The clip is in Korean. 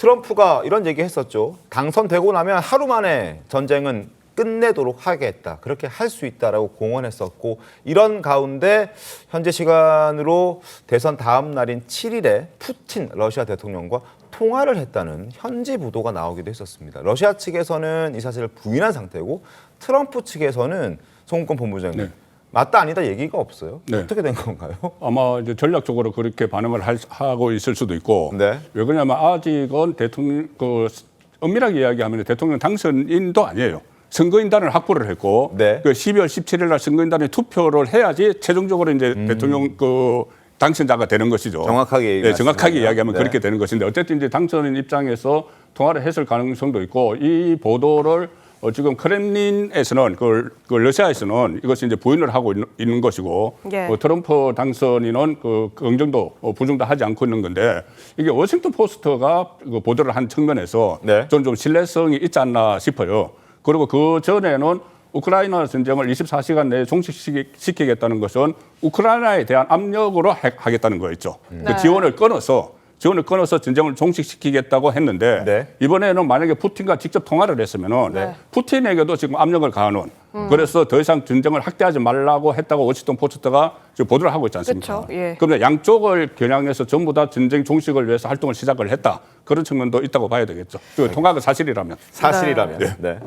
트럼프가 이런 얘기 했었죠. 당선되고 나면 하루 만에 전쟁은 끝내도록 하겠다. 그렇게 할 수 있다라고 공언했었고 이런 가운데 현재 시간으로 대선 다음 날인 7일에 푸틴 러시아 대통령과 통화를 했다는 현지 보도가 나오기도 했었습니다. 러시아 측에서는 이 사실을 부인한 상태고 트럼프 측에서는 송건 본부장님 네. 맞다 아니다 얘기가 없어요. 네. 어떻게 된 건가요? 아마 이제 전략적으로 그렇게 반응을 할- 하고 있을 수도 있고 네. 왜 그러냐면 아직은 대통령 그 엄밀하게 이야기하면 대통령 당선인도 아니에요. 선거인단을 확보를 했고 네. 그 12월 17일 날 선거인단에 투표를 해야지 최종적으로 이제 대통령 그 당선자가 되는 것이죠. 음. 정확하게 네. 정확하게 이야기하면 네. 그렇게 되는 것인데 어쨌든 이제 당선인 입장에서 통화를 했을 가능성도 있고 이 보도를 어, 지금 크렘린에서는 그, 그 러시아에서는 이것이 이제 부인을 하고 있는, 있는 것이고 예. 어, 트럼프 당선인은 그 긍정도 어, 부정도 하지 않고 있는 건데 이게 워싱턴 포스트가 그 보도를 한 측면에서 네. 저는 좀 신뢰성이 있지 않나 싶어요. 그리고 그 전에는 우크라이나 전쟁을 24시간 내에 종식시키겠다는 것은 우크라이나에 대한 압력으로 하- 하겠다는 거였죠. 네. 그 지원을 끊어서 지원을 끊어서 전쟁을 종식시키겠다고 했는데 네. 이번에는 만약에 푸틴과 직접 통화를 했으면은 네. 푸틴에게도 지금 압력을 가하는 그래서 더 이상 전쟁을 확대하지 말라고 했다고 워싱턴 포스트가 지금 보도를 하고 있지 않습니까? 그쵸, 예. 그러면 양쪽을 겨냥해서 전부 다 전쟁 종식을 위해서 활동을 시작을 했다 그런 측면도 있다고 봐야 되겠죠. 그 통화가 사실이라면. 사실이라면. 네.